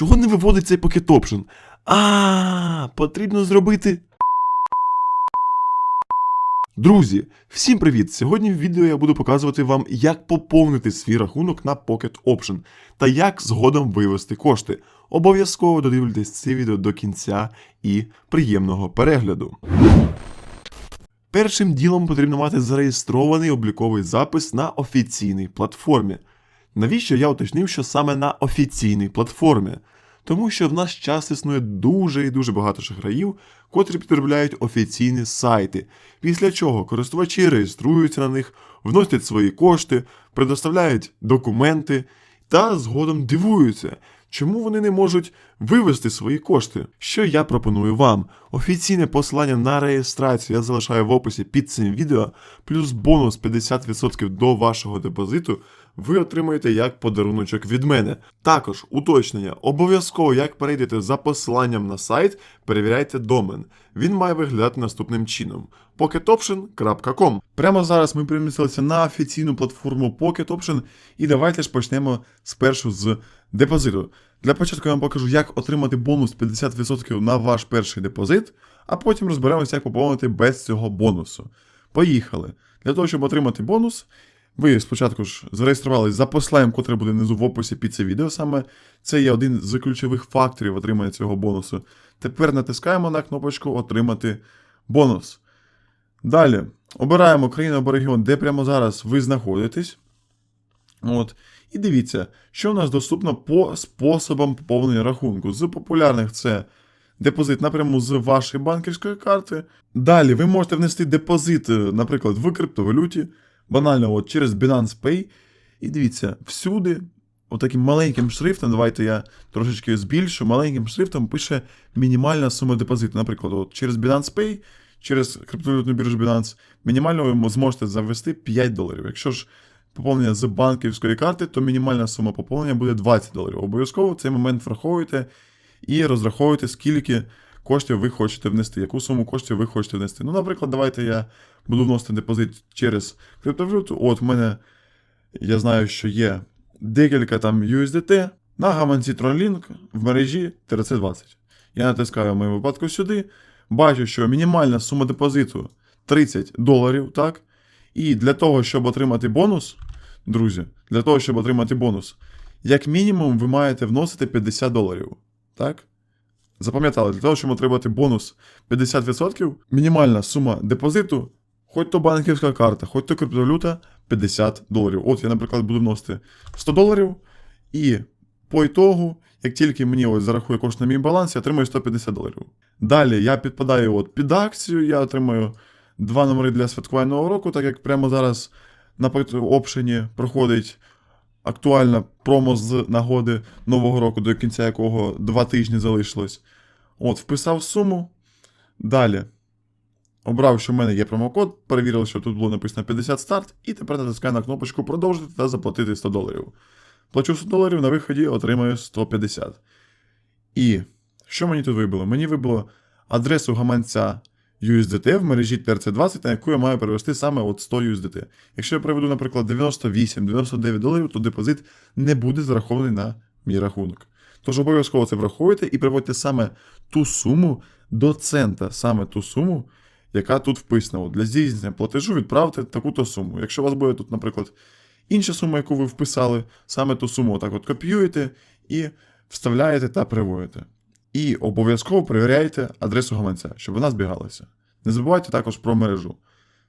чого не виводить цей Pocket Option? А, потрібно зробити. Друзі, всім привіт! Сьогодні в відео я буду показувати вам, як поповнити свій рахунок на Pocket Option та як згодом вивести кошти. Обов'язково додивляйтесь це відео до кінця і приємного перегляду. Першим ділом потрібно мати зареєстрований обліковий запис на офіційній платформі. Навіщо я уточнив, що саме на офіційній платформі? Тому що в наш час існує дуже і дуже багато шахраїв, котрі підробляють офіційні сайти, після чого користувачі реєструються на них, вносять свої кошти, предоставляють документи та згодом дивуються, чому вони не можуть вивести свої кошти. Що я пропоную вам? Офіційне посилання на реєстрацію я залишаю в описі під цим відео, плюс бонус 50% до вашого депозиту ви отримаєте як подаруночок від мене. Також уточнення, обов'язково, як перейдете за посиланням на сайт, перевіряйте домен. Він має виглядати наступним чином: pocketoption.com. Прямо зараз ми перемістилися на офіційну платформу Pocket Option, і давайте ж почнемо спершу з депозиту. Для початку я вам покажу, як отримати бонус 50% на ваш перший депозит, а потім розберемося, як поповнити без цього бонусу. Поїхали! Для того, щоб отримати бонус, ви спочатку ж зареєструвалися за посиланням, котре буде внизу в описі під це відео. Саме це є один з ключових факторів отримання цього бонусу. Тепер натискаємо на кнопочку Отримати бонус. Далі обираємо країну або регіон, де прямо зараз ви знаходитесь. От. І дивіться, що у нас доступно по способам поповнення рахунку. З популярних це депозит напряму з вашої банківської карти. Далі ви можете внести депозит, наприклад, в криптовалюті, банально от через Binance Pay. І дивіться, всюди, отаким маленьким шрифтом, давайте я трошечки збільшу, маленьким шрифтом пише мінімальна сума депозиту. Наприклад, от через Binance Pay, через криптовалютну біржу Binance, мінімально ви зможете завести 5 доларів. Якщо ж поповнення з банківської карти, то мінімальна сума поповнення буде 20 доларів. Обов'язково в цей момент враховуйте і розраховуйте, скільки коштів ви хочете внести, яку суму коштів ви хочете внести. Ну, наприклад, давайте я буду вносити депозит через криптовалюту. От в мене я знаю, що є декілька там USDT на гаманці TronLink в мережі TRC20. Я натискаю в моєму випадку сюди, бачу, що мінімальна сума депозиту 30 доларів, так? І для того, щоб отримати бонус, друзі, для того, щоб отримати бонус, як мінімум, ви маєте вносити 50 доларів. Так? Запам'ятали, для того, щоб отримати бонус 50%, мінімальна сума депозиту, хоч то банківська карта, хоч то криптовалюта 50 доларів. От я, наприклад, буду вносити 100 доларів, і по ітогу, як тільки мені ось зарахує кошти на мій баланс, я отримую 150 доларів. Далі я підпадаю от під акцію, я отримую два номери для святкування нового року, так як прямо зараз на опшені проходить актуальна промо з нагоди нового року, до кінця якого два тижні залишилось. От, вписав суму. Далі. Обрав, що в мене є промокод, перевірив, що тут було написано 50 старт, і тепер натискаю на кнопочку продовжити та заплатити 100 доларів. Плачу 100 доларів, на виході отримаю 150. І що мені тут вибило? Мені вибило адресу гаманця USDT в мережі TRC20, на яку я маю перевести саме от 100 USDT. Якщо я переведу, наприклад, 98-99 доларів, то депозит не буде зарахований на мій рахунок. Тож обов'язково це враховуйте і приводьте саме ту суму до цента, саме ту суму, яка тут вписана. От Для здійснення платежу відправте таку-то суму. Якщо у вас буде тут, наприклад, інша сума, яку ви вписали, саме ту суму отак от копіюєте і вставляєте та приводите. І обов'язково перевіряйте адресу гаманця, щоб вона збігалася. Не забувайте також про мережу.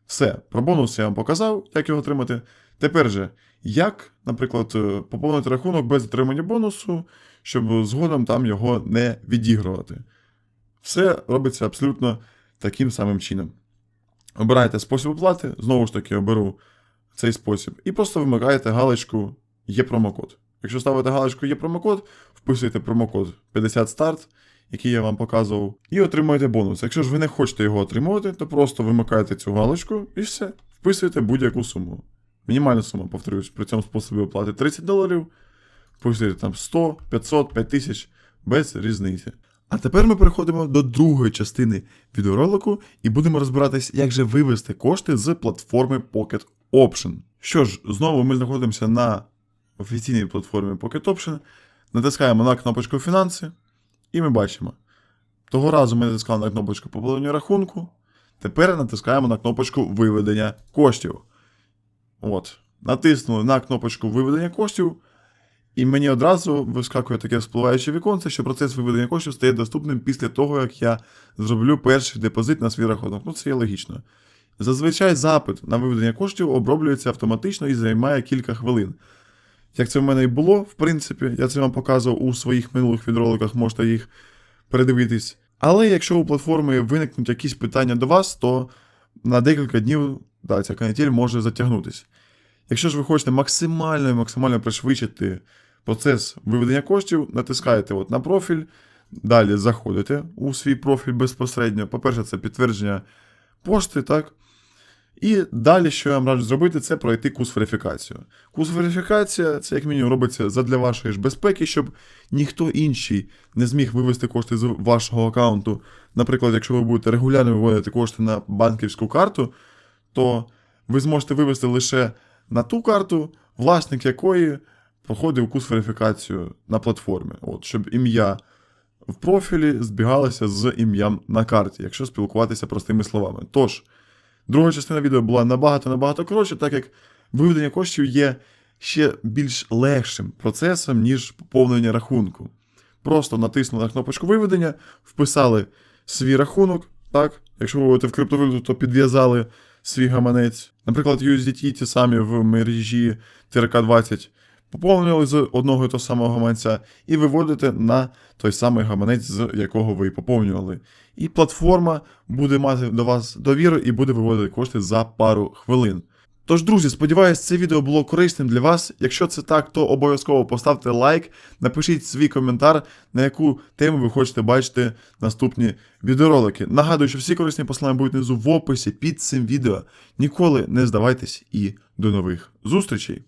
Все, про бонус я вам показав, як його отримати. Тепер же, як, наприклад, е, поповнити рахунок без отримання бонусу, щоб згодом там його не відігрувати. Все робиться абсолютно таким самим чином. Обираєте спосіб оплати, знову ж таки, оберу цей спосіб, і просто вимикаєте галочку Є промокод. Якщо ставите галочку Є промокод, вписуєте промокод 50 старт, який я вам показував, і отримуєте бонус. Якщо ж ви не хочете його отримувати, то просто вимикаєте цю галочку і все. Вписуєте будь-яку суму. Мінімальна сума, повторюсь, при цьому способі оплати 30 доларів, вписуєте там 100, 500, 5000, без різниці. А тепер ми переходимо до другої частини відеоролику і будемо розбиратись, як же вивести кошти з платформи Pocket Option. Що ж, знову ми знаходимося на офіційній платформі Pocket Option. Натискаємо на кнопочку Фінанси, і ми бачимо. Того разу ми натискали на кнопочку поповнення рахунку. Тепер натискаємо на кнопочку виведення коштів. От. Натиснули на кнопочку виведення коштів, і мені одразу вискакує таке вспливаюче віконце, що процес виведення коштів стає доступним після того, як я зроблю перший депозит на свій рахунок. Ну, це є логічно. Зазвичай запит на виведення коштів оброблюється автоматично і займає кілька хвилин. Як це в мене і було, в принципі, я це вам показував у своїх минулих відроликах, можете їх передивитись. Але якщо у платформи виникнуть якісь питання до вас, то на декілька днів да, ця канітель може затягнутися. Якщо ж ви хочете максимально і максимально пришвидшити процес виведення коштів, натискаєте от на профіль, далі заходите у свій профіль безпосередньо. По-перше, це підтвердження пошти, так? І далі, що я вам раджу зробити, це пройти курс верифікацію. Курс верифікація це як мінімум робиться задля вашої ж безпеки, щоб ніхто інший не зміг вивести кошти з вашого аккаунту. Наприклад, якщо ви будете регулярно виводити кошти на банківську карту, то ви зможете вивести лише на ту карту, власник якої проходив курс верифікацію на платформі. От, щоб ім'я в профілі збігалося з ім'ям на карті, якщо спілкуватися простими словами. Тож, друга частина відео була набагато-набагато коротше, так як виведення коштів є ще більш легшим процесом, ніж поповнення рахунку. Просто натиснули на кнопочку виведення, вписали свій рахунок. Так, якщо ви будете в криптовалюту, то підв'язали свій гаманець. Наприклад, USDT ті самі в мережі TRK20 поповнювали з одного і того самого гаманця і виводите на той самий гаманець, з якого ви поповнювали. І платформа буде мати до вас довіру і буде виводити кошти за пару хвилин. Тож, друзі, сподіваюсь, це відео було корисним для вас. Якщо це так, то обов'язково поставте лайк, напишіть свій коментар, на яку тему ви хочете бачити наступні відеоролики. Нагадую, що всі корисні посилання будуть внизу в описі під цим відео. Ніколи не здавайтесь і до нових зустрічей!